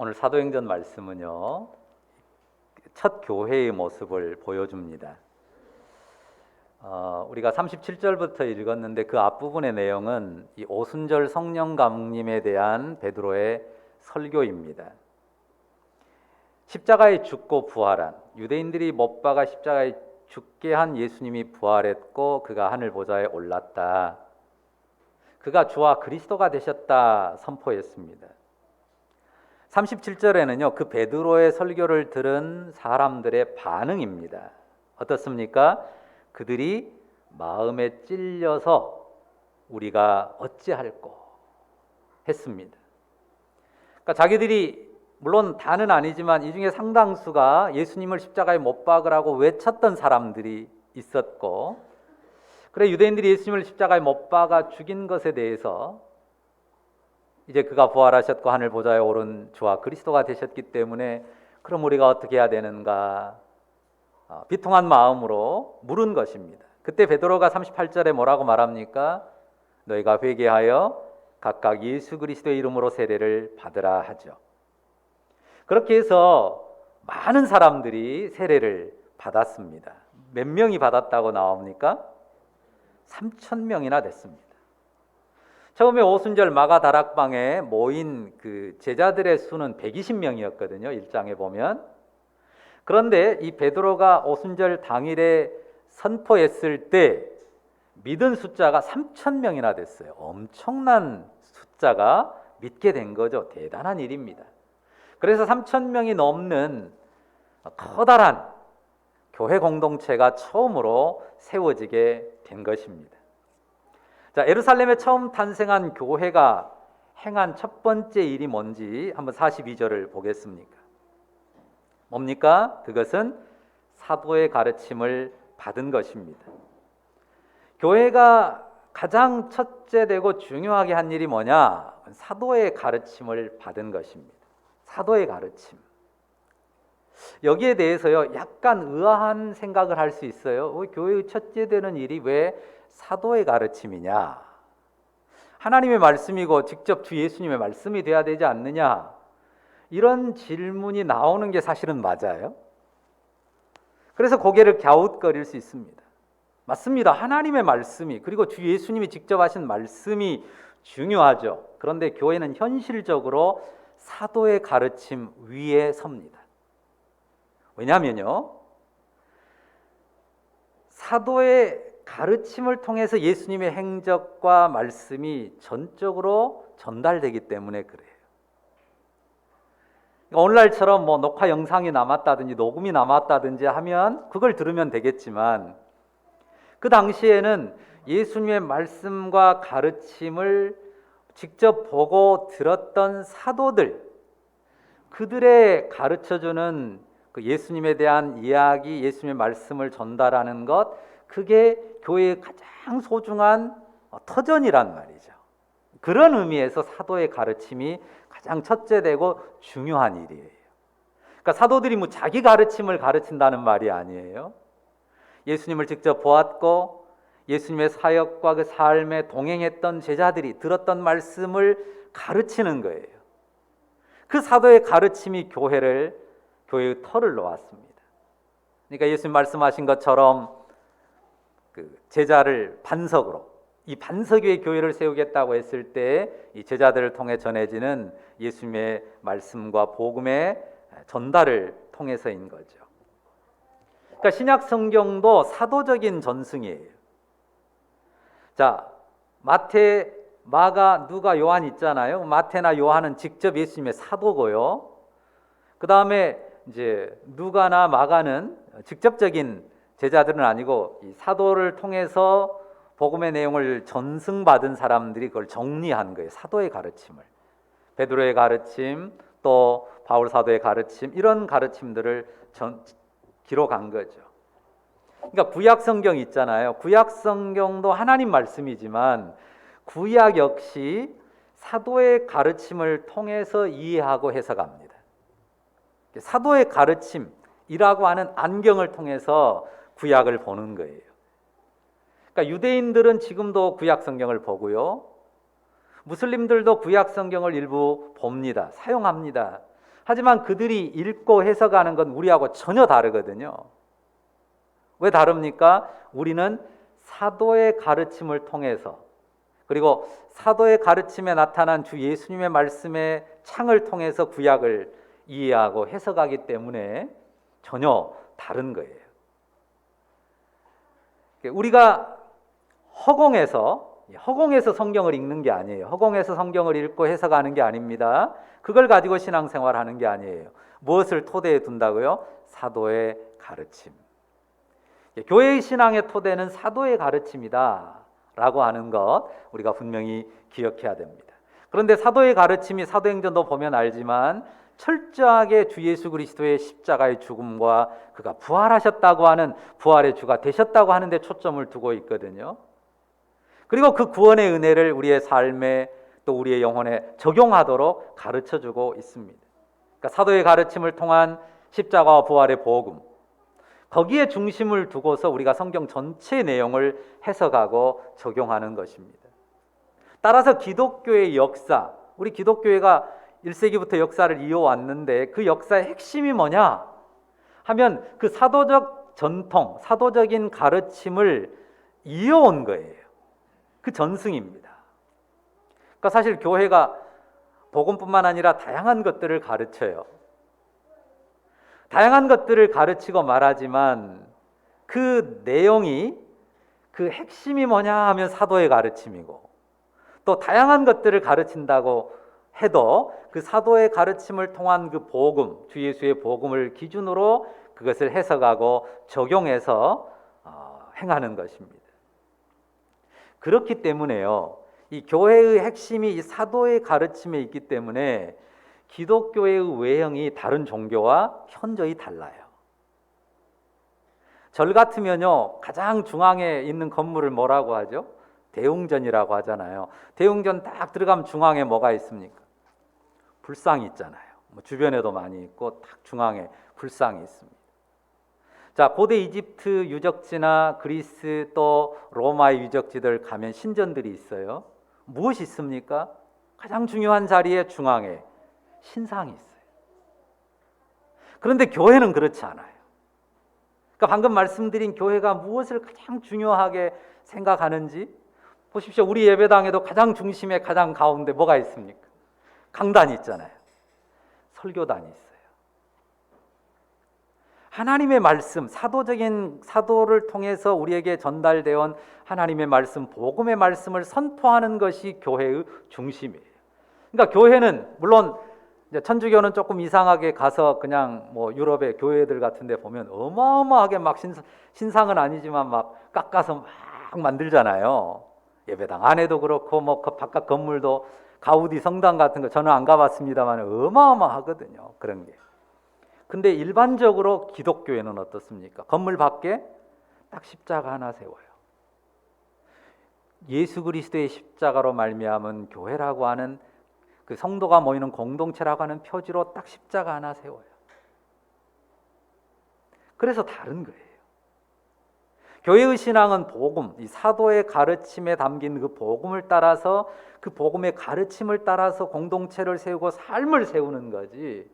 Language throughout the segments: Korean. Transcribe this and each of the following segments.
오늘 사도행전 말씀은요. 첫 교회의 모습을 보여줍니다. 어, 우리가 37절부터 읽었는데 그 앞부분의 내용은 이 오순절 성령 감님에 대한 베드로의 설교입니다. 십자가에 죽고 부활한 유대인들이 못 박아 십자가에 죽게 한 예수님이 부활했고 그가 하늘 보좌에 올랐다. 그가 주와 그리스도가 되셨다 선포했습니다. 37절에는요. 그 베드로의 설교를 들은 사람들의 반응입니다. 어떻습니까? 그들이 마음에 찔려서 우리가 어찌할꼬 했습니다. 그러니까 자기들이 물론 다는 아니지만 이 중에 상당수가 예수님을 십자가에 못 박으라고 외쳤던 사람들이 있었고 그래 유대인들이 예수님을 십자가에 못 박아 죽인 것에 대해서 이제 그가 부활하셨고 하늘 보좌에 오른 주와 그리스도가 되셨기 때문에 그럼 우리가 어떻게 해야 되는가 어, 비통한 마음으로 물은 것입니다. 그때 베드로가 38절에 뭐라고 말합니까? 너희가 회개하여 각각 예수 그리스도의 이름으로 세례를 받으라 하죠. 그렇게 해서 많은 사람들이 세례를 받았습니다. 몇 명이 받았다고 나옵니까? 3천 명이나 됐습니다. 처음에 오순절 마가 다락방에 모인 그 제자들의 수는 120명이었거든요. 일장에 보면. 그런데 이 베드로가 오순절 당일에 선포했을 때 믿은 숫자가 3천 명이나 됐어요. 엄청난 숫자가 믿게 된 거죠. 대단한 일입니다. 그래서 3천 명이 넘는 커다란 교회 공동체가 처음으로 세워지게 된 것입니다. 자, 예루살렘에 처음 탄생한 교회가 행한 첫 번째 일이 뭔지 한번 42절을 보겠습니까? 뭡니까? 그것은 사도의 가르침을 받은 것입니다. 교회가 가장 첫째 되고 중요하게 한 일이 뭐냐? 사도의 가르침을 받은 것입니다. 사도의 가르침. 여기에 대해서요, 약간 의아한 생각을 할 수 있어요. 어, 교회의 첫째 되는 일이 왜 사도의 가르침이냐? 하나님의 말씀이고 직접 주 예수님의 말씀이 돼야 되지 않느냐? 이런 질문이 나오는 게 사실은 맞아요. 그래서 고개를 갸웃거릴 수 있습니다. 맞습니다. 하나님의 말씀이 그리고 주 예수님이 직접 하신 말씀이 중요하죠. 그런데 교회는 현실적으로 사도의 가르침 위에 섭니다. 왜냐하면요. 사도의 가르침을 통해서 예수님의 행적과 말씀이 전적으로 전달되기 때문에 그래요. 그러니까 오늘날처럼 뭐 녹화 영상이 남았다든지 녹음이 남았다든지 하면 그걸 들으면 되겠지만 그 당시에는 예수님의 말씀과 가르침을 직접 보고 들었던 사도들 그들의 가르쳐주는 그 예수님에 대한 이야기, 예수님의 말씀을 전달하는 것 그게 교회의 가장 소중한 터전이란 말이죠. 그런 의미에서 사도의 가르침이 가장 첫째되고 중요한 일이에요. 그러니까 사도들이 뭐 자기 가르침을 가르친다는 말이 아니에요. 예수님을 직접 보았고 예수님의 사역과 그 삶에 동행했던 제자들이 들었던 말씀을 가르치는 거예요. 그 사도의 가르침이 교회를 교회의 털을 놓았습니다. 그러니까 예수님 말씀하신 것처럼 그 제자를 반석으로 이 반석 위에 교회를 세우겠다고 했을 때 이 제자들을 통해 전해지는 예수님의 말씀과 복음의 전달을 통해서인 거죠. 그러니까 신약 성경도 사도적인 전승이에요. 자, 마태, 마가, 누가, 요한 있잖아요. 마태나 요한은 직접 예수님의 사도고요. 그 다음에 이제 누가나 마가는 직접적인 제자들은 아니고 사도를 통해서 복음의 내용을 전승받은 사람들이 그걸 정리한 거예요. 사도의 가르침을. 베드로의 가르침, 또 바울 사도의 가르침 이런 가르침들을 전, 기록한 거죠. 그러니까 구약 성경 있잖아요. 구약 성경도 하나님 말씀이지만 구약 역시 사도의 가르침을 통해서 이해하고 해석합니다. 사도의 가르침이라고 하는 안경을 통해서 구약을 보는 거예요. 그러니까 유대인들은 지금도 구약 성경을 보고요. 무슬림들도 구약 성경을 일부 봅니다. 사용합니다. 하지만 그들이 읽고 해석하는 건 우리하고 전혀 다르거든요. 왜 다릅니까? 우리는 사도의 가르침을 통해서 그리고 사도의 가르침에 나타난 주 예수님의 말씀의 창을 통해서 구약을 이해하고 해석하기 때문에 전혀 다른 거예요. 우리가 허공에서 허공에서 성경을 읽는 게 아니에요. 허공에서 성경을 읽고 해석하는 게 아닙니다. 그걸 가지고 신앙생활 하는 게 아니에요. 무엇을 토대에 둔다고요? 사도의 가르침. 교회의 신앙의 토대는 사도의 가르침이다 라고 하는 것 우리가 분명히 기억해야 됩니다. 그런데 사도의 가르침이 사도행전도 보면 알지만 철저하게 주 예수 그리스도의 십자가의 죽음과 그가 부활하셨다고 하는 부활의 주가 되셨다고 하는데 초점을 두고 있거든요. 그리고 그 구원의 은혜를 우리의 삶에 또 우리의 영혼에 적용하도록 가르쳐 주고 있습니다. 그러니까 사도의 가르침을 통한 십자가와 부활의 복음 거기에 중심을 두고서 우리가 성경 전체 내용을 해석하고 적용하는 것입니다. 따라서 기독교의 역사, 우리 기독교회가 1세기부터 역사를 이어왔는데 그 역사의 핵심이 뭐냐? 하면 그 사도적 전통, 사도적인 가르침을 이어온 거예요. 그 전승입니다. 그러니까 사실 교회가 복음뿐만 아니라 다양한 것들을 가르쳐요. 다양한 것들을 가르치고 말하지만 그 내용이 그 핵심이 뭐냐 하면 사도의 가르침이고 또 다양한 것들을 가르친다고 해도 그 사도의 가르침을 통한 그 복음, 주 예수의 복음을 기준으로 그것을 해석하고 적용해서 어, 행하는 것입니다. 그렇기 때문에요. 이 교회의 핵심이 이 사도의 가르침에 있기 때문에 기독교의 외형이 다른 종교와 현저히 달라요. 절 같으면요, 가장 중앙에 있는 건물을 뭐라고 하죠? 대웅전이라고 하잖아요. 대웅전 딱 들어가면 중앙에 뭐가 있습니까? 불상이 있잖아요. 뭐 주변에도 많이 있고 딱 중앙에 불상이 있습니다. 자, 고대 이집트 유적지나 그리스 또 로마의 유적지들 가면 신전들이 있어요. 무엇이 있습니까? 가장 중요한 자리에 중앙에 신상이 있어요. 그런데 교회는 그렇지 않아요. 그러니까 방금 말씀드린 교회가 무엇을 가장 중요하게 생각하는지 보십시오. 우리 예배당에도 가장 중심에 가장 가운데 뭐가 있습니까? 강단이 있잖아요. 설교단이 있어요. 하나님의 말씀, 사도적인 사도를 통해서 우리에게 전달되어 온 하나님의 말씀, 복음의 말씀을 선포하는 것이 교회의 중심이에요. 그러니까 교회는 물론 천주교는 조금 이상하게 가서 그냥 뭐 유럽의 교회들 같은데 보면 어마어마하게 막 신상, 신상은 아니지만 막 깎아서 막 만들잖아요. 예배당 안에도 그렇고 뭐그 바깥 건물도 가우디 성당 같은 거 저는 안 가봤습니다만 어마어마하거든요. 그런 게. 근데 일반적으로 기독교회는 어떻습니까? 건물 밖에 딱 십자가 하나 세워요. 예수 그리스도의 십자가로 말미암은 교회라고 하는 그 성도가 모이는 공동체라고 하는 표지로 딱 십자가 하나 세워요. 그래서 다른 거예요. 교회의 신앙은 복음, 이 사도의 가르침에 담긴 그 복음을 따라서 그 복음의 가르침을 따라서 공동체를 세우고 삶을 세우는 거지.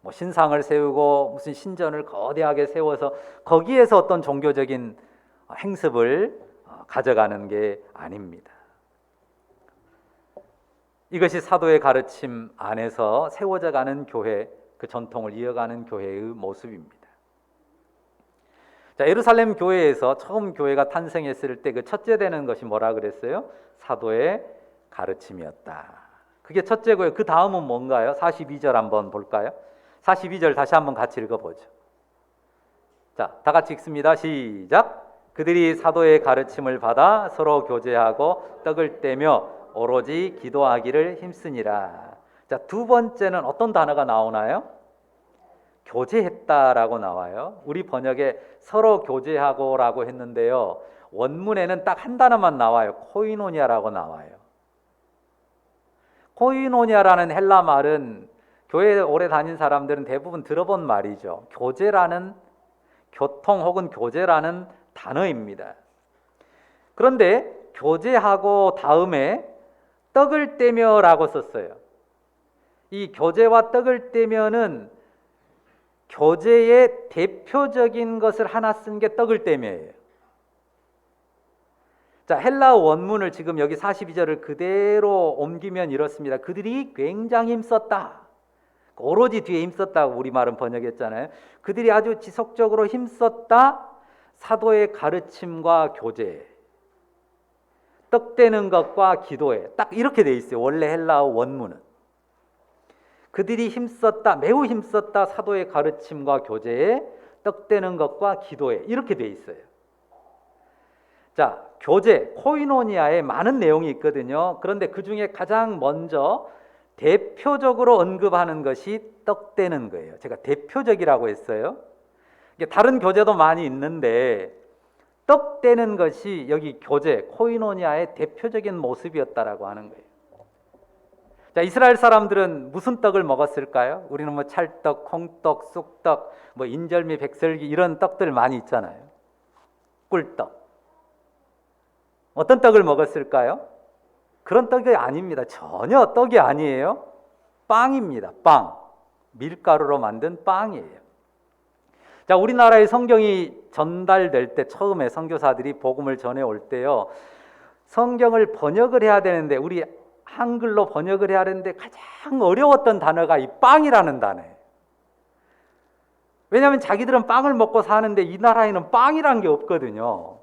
뭐 신상을 세우고 무슨 신전을 거대하게 세워서 거기에서 어떤 종교적인 행습을 어, 가져가는 게 아닙니다. 이것이 사도의 가르침 안에서 세워져 가는 교회, 그 전통을 이어가는 교회의 모습입니다. 자, 예루살렘 교회에서 처음 교회가 탄생했을 때 그 첫째 되는 것이 뭐라 그랬어요? 사도의 가르침이었다. 그게 첫째고요. 그 다음은 뭔가요? 42절 한번 볼까요? 42절 다시 한번 같이 읽어보죠. 자, 다 같이 읽습니다. 시작. 그들이 사도의 가르침을 받아 서로 교제하고 떡을 떼며 오로지 기도하기를 힘쓰니라. 자, 두 번째는 어떤 단어가 나오나요? 교제했다라고 나와요. 우리 번역에 서로 교제하고라고 했는데요. 원문에는 딱 한 단어만 나와요. 코이노니아라고 나와요. 코이노니아라는 헬라 말은 교회 오래 다닌 사람들은 대부분 들어본 말이죠. 교제라는 교통 혹은 교제라는 단어입니다. 그런데 교제하고 다음에 떡을 떼며라고 썼어요. 이 교제와 떡을 떼면은 교제의 대표적인 것을 하나 쓴 게 떡을 떼며예요. 자, 헬라어 원문을 지금 여기 42절을 그대로 옮기면 이렇습니다. 그들이 굉장히 힘썼다. 오로지 뒤에 힘썼다고 우리말은 번역했잖아요. 그들이 아주 지속적으로 힘썼다. 사도의 가르침과 교제. 떡 떼는 것과 기도에 딱 이렇게 돼 있어요. 원래 헬라어 원문은. 그들이 힘썼다. 매우 힘썼다. 사도의 가르침과 교제에 떡 떼는 것과 기도에 이렇게 돼 있어요. 자, 교제, 코이노니아에 많은 내용이 있거든요. 그런데 그 중에 가장 먼저 대표적으로 언급하는 것이 떡 떼는 거예요. 제가 대표적이라고 했어요. 다른 교제도 많이 있는데 떡 떼는 것이 여기 교제, 코이노니아의 대표적인 모습이었다라고 하는 거예요. 자, 이스라엘 사람들은 무슨 떡을 먹었을까요? 우리는 뭐 찰떡, 콩떡, 쑥떡, 뭐 인절미, 백설기 이런 떡들 많이 있잖아요. 꿀떡. 어떤 떡을 먹었을까요? 그런 떡이 아닙니다. 전혀 떡이 아니에요. 빵입니다. 빵. 밀가루로 만든 빵이에요. 자, 우리나라의 성경이 전달될 때 처음에 선교사들이 복음을 전해 올 때요. 성경을 번역을 해야 되는데 우리 한글로 번역을 해야 되는데 가장 어려웠던 단어가 이 빵이라는 단어예요. 왜냐하면 자기들은 빵을 먹고 사는데 이 나라에는 빵이란 게 없거든요.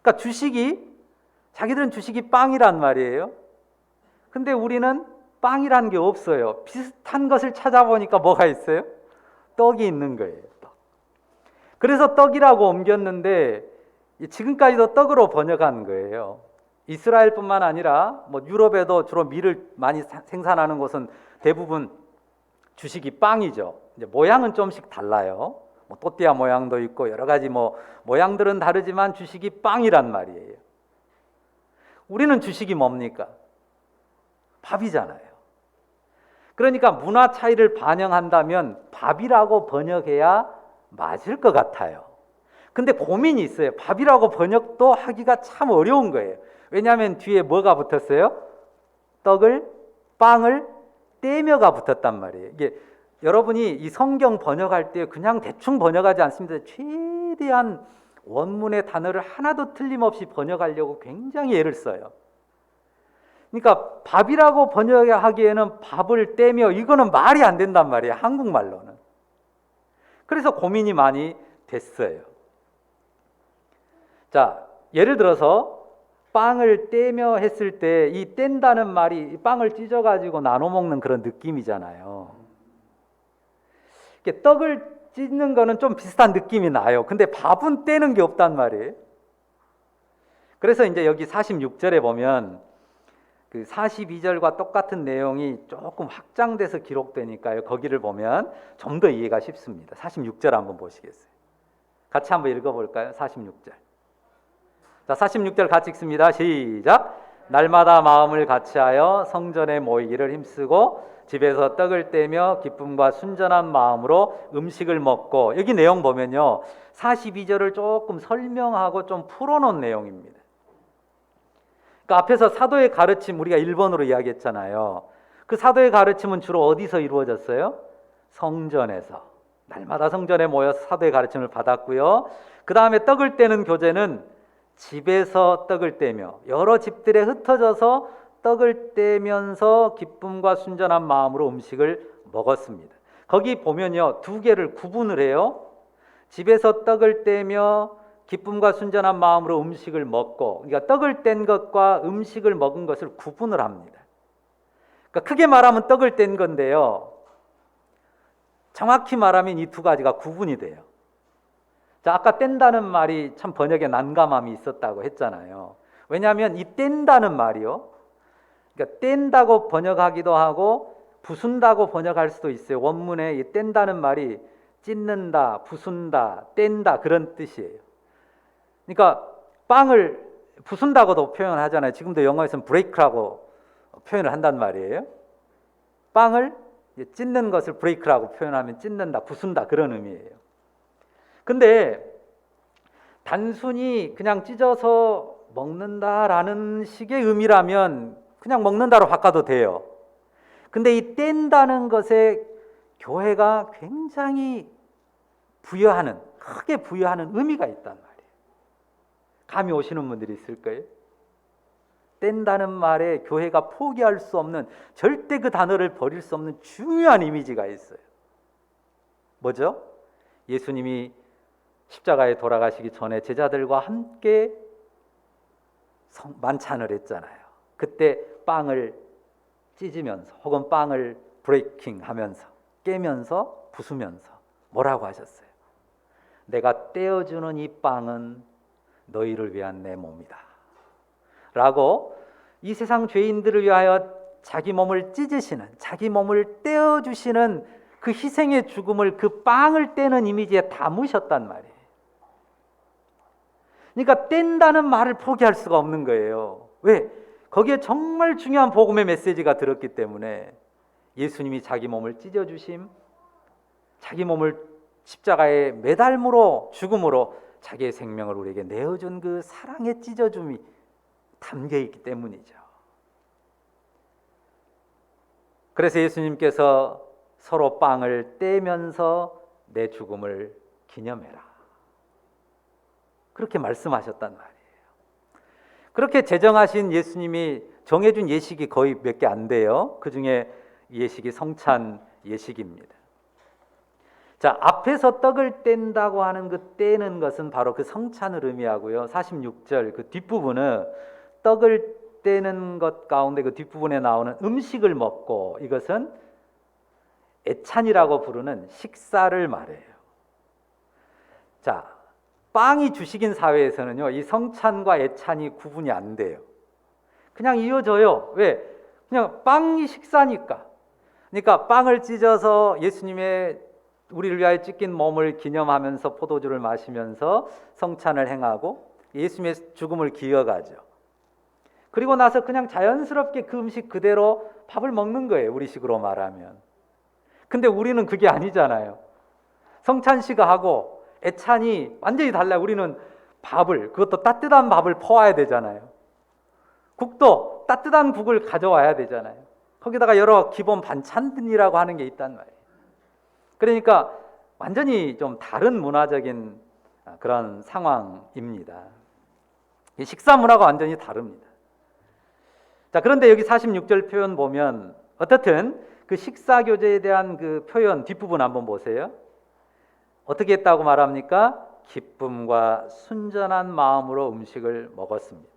그러니까 주식이 자기들은 주식이 빵이란 말이에요. 근데 우리는 빵이란 게 없어요. 비슷한 것을 찾아보니까 뭐가 있어요? 떡이 있는 거예요. 떡. 그래서 떡이라고 옮겼는데 지금까지도 떡으로 번역한 거예요. 이스라엘뿐만 아니라 뭐 유럽에도 주로 밀을 많이 생산하는 곳은 대부분 주식이 빵이죠. 이제 모양은 좀씩 달라요. 뭐 또띠아 모양도 있고 여러 가지 뭐 모양들은 다르지만 주식이 빵이란 말이에요. 우리는 주식이 뭡니까? 밥이잖아요. 그러니까 문화 차이를 반영한다면 밥이라고 번역해야 맞을 것 같아요. 근데 고민이 있어요. 밥이라고 번역도 하기가 참 어려운 거예요. 왜냐하면 뒤에 뭐가 붙었어요? 떡을, 빵을 떼며가 붙었단 말이에요. 이게 여러분이 이 성경 번역할 때 그냥 대충 번역하지 않습니다. 최대한 원문의 단어를 하나도 틀림없이 번역하려고 굉장히 애를 써요. 그러니까 밥이라고 번역하기에는 밥을 떼며 이거는 말이 안 된단 말이에요. 한국말로는. 그래서 고민이 많이 됐어요. 자, 예를 들어서 빵을 떼며 했을 때 이 뗀다는 말이 빵을 찢어 가지고 나눠 먹는 그런 느낌이잖아요. 떡을 찢는 거는 좀 비슷한 느낌이 나요. 근데 밥은 떼는 게 없단 말이에요. 그래서 이제 여기 46절에 보면 그 42절과 똑같은 내용이 조금 확장돼서 기록되니까요. 거기를 보면 좀 더 이해가 쉽습니다. 46절 한번 보시겠어요? 같이 한번 읽어 볼까요? 46절. 자, 46절 같이 읽습니다. 시작. 날마다 마음을 같이하여 성전에 모이기를 힘쓰고 집에서 떡을 떼며 기쁨과 순전한 마음으로 음식을 먹고 여기 내용 보면요. 42절을 조금 설명하고 좀 풀어 놓은 내용입니다. 그러니까 앞에서 사도의 가르침 우리가 1번으로 이야기했잖아요. 그 사도의 가르침은 주로 어디서 이루어졌어요? 성전에서. 날마다 성전에 모여서 사도의 가르침을 받았고요. 그 다음에 떡을 떼는 교제는 집에서 떡을 떼며 여러 집들에 흩어져서 떡을 떼면서 기쁨과 순전한 마음으로 음식을 먹었습니다. 거기 보면요, 두 개를 구분을 해요. 집에서 떡을 떼며 기쁨과 순전한 마음으로 음식을 먹고, 그러니까 떡을 뗀 것과 음식을 먹은 것을 구분을 합니다. 그러니까 크게 말하면 떡을 뗀 건데요. 정확히 말하면 이 두 가지가 구분이 돼요. 자, 아까 뗀다는 말이 참 번역에 난감함이 있었다고 했잖아요. 왜냐하면 이 뗀다는 말이요. 그러니까 뗀다고 번역하기도 하고 부순다고 번역할 수도 있어요. 원문에 이 뗀다는 말이 찢는다, 부순다, 뗀다 그런 뜻이에요. 그러니까 빵을 부순다고도 표현하잖아요. 지금도 영어에서는 브레이크라고 표현을 한단 말이에요. 빵을 찢는 것을 브레이크라고 표현하면 찢는다, 부순다 그런 의미예요. 근데 단순히 그냥 찢어서 먹는다라는 식의 의미라면 그냥 먹는다로 바꿔도 돼요. 근데 이 뗀다는 것에 교회가 굉장히 부여하는 크게 부여하는 의미가 있단 말이에요. 감이 오시는 분들이 있을 거예요. 뗀다는 말에 교회가 포기할 수 없는 절대 그 단어를 버릴 수 없는 중요한 이미지가 있어요. 뭐죠? 예수님이 십자가에 돌아가시기 전에 제자들과 함께 성- 만찬을 했잖아요. 그때 빵을 찢으면서 혹은 빵을 브레이킹 하면서 깨면서 부수면서 뭐라고 하셨어요? 내가 떼어주는 이 빵은 너희를 위한 내 몸이다. 라고 이 세상 죄인들을 위하여 자기 몸을 찢으시는 자기 몸을 떼어 주시는 그 희생의 죽음을 그 빵을 떼는 이미지에 담으셨단 말이에요. 그러니까 뗀다는 말을 포기할 수가 없는 거예요. 왜? 거기에 정말 중요한 복음의 메시지가 들었기 때문에 예수님이 자기 몸을 찢어 주심 자기 몸을 십자가에 매달므로 죽음으로 자기의 생명을 우리에게 내어준 그 사랑의 찢어줌이 담겨 있기 때문이죠. 그래서 예수님께서 서로 빵을 떼면서 내 죽음을 기념해라. 그렇게 말씀하셨단 말이에요. 그렇게 제정하신 예수님이 정해준 예식이 거의 몇 개 안 돼요. 그 중에 예식이 성찬 예식입니다. 자, 앞에서 떡을 뗀다고 하는 그 떼는 것은 바로 그 성찬을 의미하고요. 46절 그 뒷부분은 떡을 떼는 것 가운데 그 뒷부분에 나오는 음식을 먹고 이것은 애찬이라고 부르는 식사를 말해요. 자, 빵이 주식인 사회에서는요, 이 성찬과 애찬이 구분이 안 돼요. 그냥 이어져요. 왜? 그냥 빵이 식사니까. 그러니까 빵을 찢어서 예수님의 우리를 위하여 찢긴 몸을 기념하면서 포도주를 마시면서 성찬을 행하고 예수님의 죽음을 기억하죠. 그리고 나서 그냥 자연스럽게 그 음식 그대로 밥을 먹는 거예요. 우리식으로 말하면. 근데 우리는 그게 아니잖아요. 성찬씨가 하고 애찬이 완전히 달라요. 우리는 밥을 그것도 따뜻한 밥을 퍼와야 되잖아요. 국도 따뜻한 국을 가져와야 되잖아요. 거기다가 여러 기본 반찬들이라고 하는 게 있단 말이에요. 그러니까 완전히 좀 다른 문화적인 그런 상황입니다. 이 식사 문화가 완전히 다릅니다. 자, 그런데 여기 46절 표현 보면 어떻든 그 식사 교제에 대한 그 표현 뒷부분 한번 보세요. 어떻게 했다고 말합니까? 기쁨과 순전한 마음으로 음식을 먹었습니다.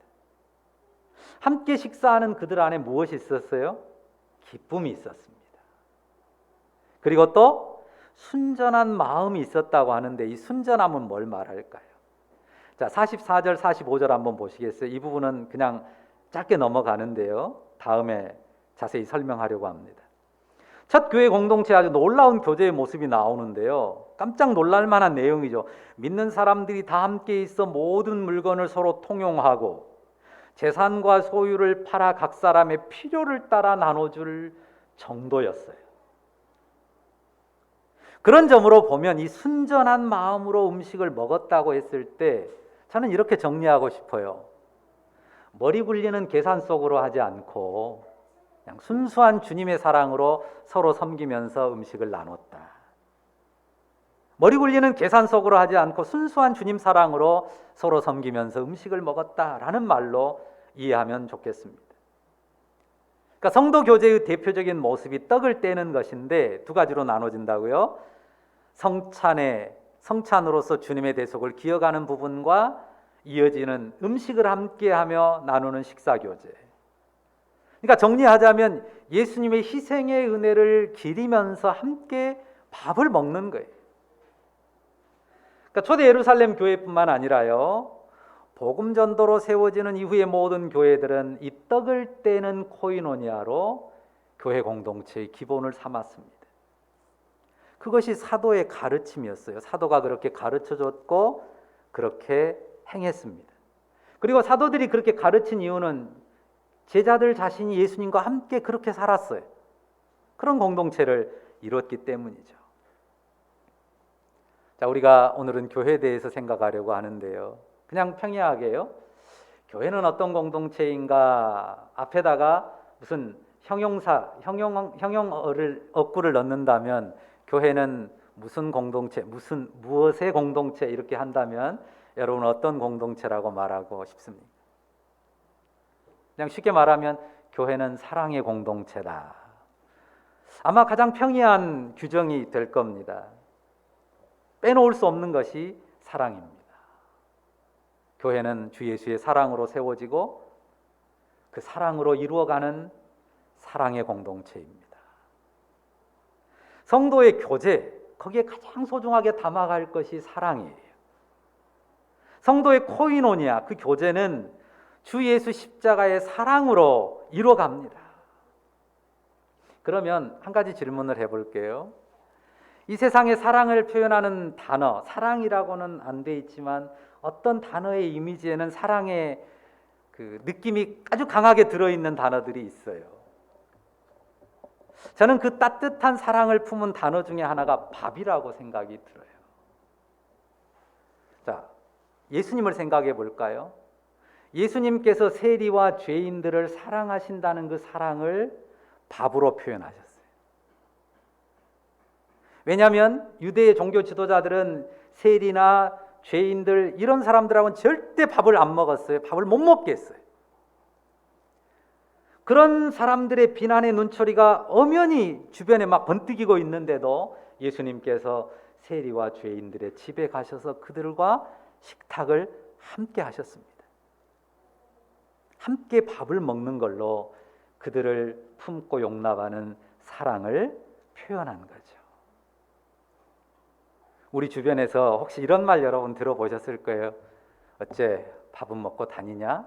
함께 식사하는 그들 안에 무엇이 있었어요? 기쁨이 있었습니다. 그리고 또 순전한 마음이 있었다고 하는데 이 순전함은 뭘 말할까요? 자, 44절, 45절 한번 보시겠어요? 이 부분은 그냥 짧게 넘어가는데요. 다음에 자세히 설명하려고 합니다. 첫 교회 공동체 아주 놀라운 교제의 모습이 나오는데요. 깜짝 놀랄 만한 내용이죠. 믿는 사람들이 다 함께 있어 모든 물건을 서로 통용하고 재산과 소유를 팔아 각 사람의 필요를 따라 나눠줄 정도였어요. 그런 점으로 보면 이 순전한 마음으로 음식을 먹었다고 했을 때 저는 이렇게 정리하고 싶어요. 머리 굴리는 계산 속으로 하지 않고 그냥 순수한 주님의 사랑으로 서로 섬기면서 음식을 나눴다. 머리 굴리는 계산 속으로 하지 않고 순수한 주님 사랑으로 서로 섬기면서 음식을 먹었다라는 말로 이해하면 좋겠습니다. 그러니까 성도 교제의 대표적인 모습이 떡을 떼는 것인데 두 가지로 나눠진다고요. 성찬의 성찬으로서 주님의 대속을 기억하는 부분과 이어지는 음식을 함께하며 나누는 식사 교제. 그러니까 정리하자면 예수님의 희생의 은혜를 기리면서 함께 밥을 먹는 거예요. 그러니까 초대 예루살렘 교회뿐만 아니라요. 복음 전도로 세워지는 이후의 모든 교회들은 이 떡을 떼는 코이노니아로 교회 공동체의 기본을 삼았습니다. 그것이 사도의 가르침이었어요. 사도가 그렇게 가르쳐 줬고 그렇게 행했습니다. 그리고 사도들이 그렇게 가르친 이유는 제자들 자신이 예수님과 함께 그렇게 살았어요. 그런 공동체를 이뤘기 때문이죠. 자, 우리가 오늘은 교회에 대해서 생각하려고 하는데요. 그냥 평이하게요. 교회는 어떤 공동체인가 앞에다가 무슨 형용사, 형용, 형용어를 어구를 넣는다면 교회는 무슨 공동체, 무슨 무엇의 공동체 이렇게 한다면 여러분 어떤 공동체라고 말하고 싶습니까? 그냥 쉽게 말하면 교회는 사랑의 공동체다. 아마 가장 평이한 규정이 될 겁니다. 빼놓을 수 없는 것이 사랑입니다. 교회는 주 예수의 사랑으로 세워지고 그 사랑으로 이루어가는 사랑의 공동체입니다. 성도의 교제, 거기에 가장 소중하게 담아갈 것이 사랑이에요. 성도의 코이노니아, 그 교제는 주 예수 십자가의 사랑으로 이루어갑니다. 그러면 한 가지 질문을 해볼게요. 이 세상의 사랑을 표현하는 단어, 사랑이라고는 안 돼 있지만 어떤 단어의 이미지에는 사랑의 그 느낌이 아주 강하게 들어 있는 단어들이 있어요. 저는 그 따뜻한 사랑을 품은 단어 중에 하나가 밥이라고 생각이 들어요. 자, 예수님을 생각해 볼까요? 예수님께서 세리와 죄인들을 사랑하신다는 그 사랑을 밥으로 표현하셨어요. 왜냐하면 유대의 종교 지도자들은 세리나 죄인들 이런 사람들하고는 절대 밥을 안 먹었어요. 밥을 못 먹게 했어요. 그런 사람들의 비난의 눈초리가 엄연히 주변에 막 번뜩이고 있는데도 예수님께서 세리와 죄인들의 집에 가셔서 그들과 식탁을 함께 하셨습니다. 함께 밥을 먹는 걸로 그들을 품고 용납하는 사랑을 표현한 거죠. 우리 주변에서 혹시 이런 말 여러분 들어보셨을 거예요. 어째 밥은 먹고 다니냐?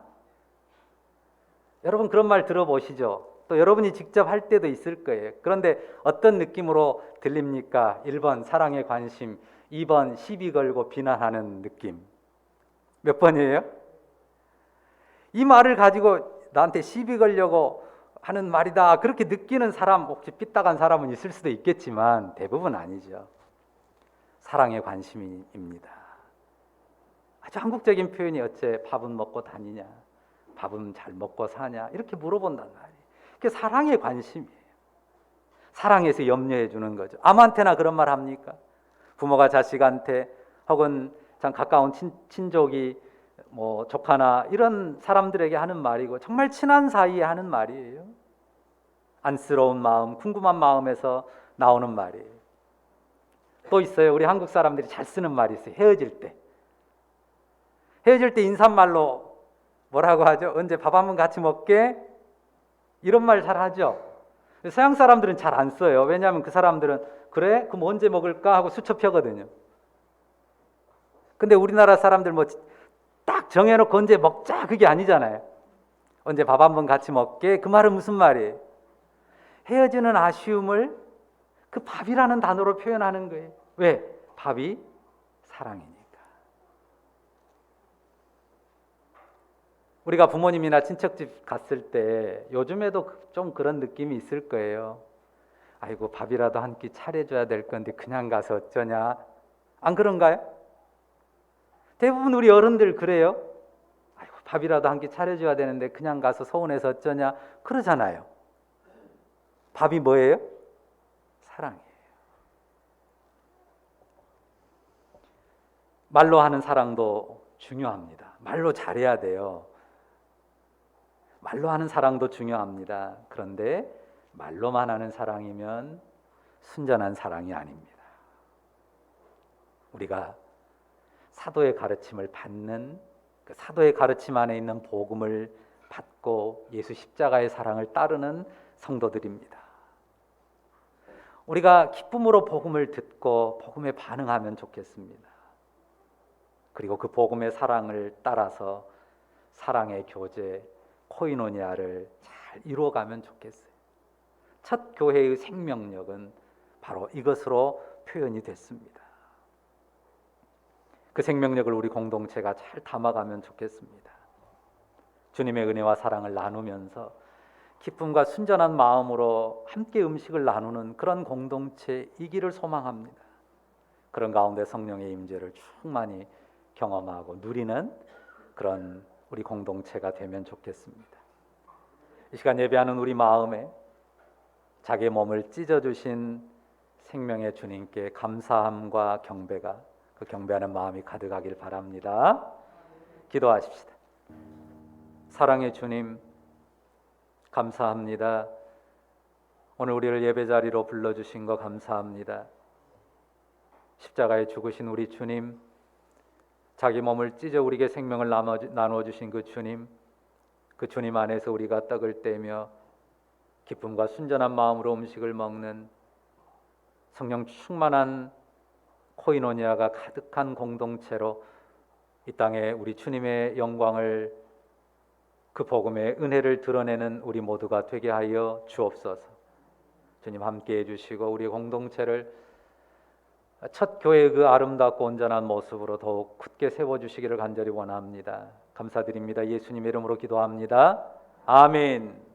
여러분 그런 말 들어보시죠? 또 여러분이 직접 할 때도 있을 거예요. 그런데 어떤 느낌으로 들립니까? 1번 사랑의 관심, 2번 시비 걸고 비난하는 느낌. 몇 번이에요? 이 말을 가지고 나한테 시비 걸려고 하는 말이다. 그렇게 느끼는 사람, 혹시 삐딱한 사람은 있을 수도 있겠지만 대부분 아니죠. 사랑의 관심입니다. 아주 한국적인 표현이 어째 밥은 먹고 다니냐, 밥은 잘 먹고 사냐 이렇게 물어본단 말이에요. 그게 사랑의 관심이에요. 사랑해서 염려해 주는 거죠. 아무한테나 그런 말 합니까? 부모가 자식한테 혹은 참 가까운 친, 친족이 뭐 조카나 이런 사람들에게 하는 말이고 정말 친한 사이에 하는 말이에요. 안쓰러운 마음, 궁금한 마음에서 나오는 말이에요. 또 있어요. 우리 한국 사람들이 잘 쓰는 말이 있어요. 헤어질 때. 헤어질 때 인사말로 뭐라고 하죠? 언제 밥 한 번 같이 먹게? 이런 말 잘 하죠. 서양 사람들은 잘 안 써요. 왜냐하면 그 사람들은 그래? 그럼 언제 먹을까? 하고 수첩 펴거든요. 근데 우리나라 사람들 뭐 딱 정해놓고 언제 먹자 그게 아니잖아요. 언제 밥 한 번 같이 먹게? 그 말은 무슨 말이에요? 헤어지는 아쉬움을 그 밥이라는 단어로 표현하는 거예요. 왜? 밥이 사랑이니까. 우리가 부모님이나 친척집 갔을 때 요즘에도 좀 그런 느낌이 있을 거예요. 아이고 밥이라도 한 끼 차려줘야 될 건데 그냥 가서 어쩌냐? 안 그런가요? 대부분 우리 어른들 그래요. 아이고 밥이라도 한 끼 차려줘야 되는데 그냥 가서 서운해서 어쩌냐? 그러잖아요. 밥이 뭐예요? 사랑이에요. 말로 하는 사랑도 중요합니다. 말로 잘해야 돼요. 말로 하는 사랑도 중요합니다. 그런데 말로만 하는 사랑이면 순전한 사랑이 아닙니다. 우리가 사도의 가르침을 받는 그 사도의 가르침 안에 있는 복음을 받고 예수 십자가의 사랑을 따르는 성도들입니다. 우리가 기쁨으로 복음을 듣고 복음에 반응하면 좋겠습니다. 그리고 그 복음의 사랑을 따라서 사랑의 교제 코이노니아를 잘 이루어가면 좋겠어요. 첫 교회의 생명력은 바로 이것으로 표현이 됐습니다. 그 생명력을 우리 공동체가 잘 담아가면 좋겠습니다. 주님의 은혜와 사랑을 나누면서 기쁨과 순전한 마음으로 함께 음식을 나누는 그런 공동체이기를 소망합니다. 그런 가운데 성령의 임재를 충만히 경험하고 누리는 그런 우리 공동체가 되면 좋겠습니다. 이 시간 예배하는 우리 마음에 자기 몸을 찢어 주신 생명의 주님께 감사함과 경배가 그 경배하는 마음이 가득하길 바랍니다. 기도하십시다. 사랑의 주님 감사합니다. 오늘 우리를 예배 자리로 불러 주신 거 감사합니다. 십자가에 죽으신 우리 주님 자기 몸을 찢어 우리에게 생명을 나눠 주신 그 주님 그 주님 안에서 우리가 떡을 떼며 기쁨과 순전한 마음으로 음식을 먹는 성령 충만한 코이노니아가 가득한 공동체로 이 땅에 우리 주님의 영광을 그 복음의 은혜를 드러내는 우리 모두가 되게 하여 주옵소서. 주님 함께 해 주시고 우리 공동체를 첫 교회의 그 아름답고 온전한 모습으로 더욱 굳게 세워주시기를 간절히 원합니다. 감사드립니다. 예수님 이름으로 기도합니다. 아멘.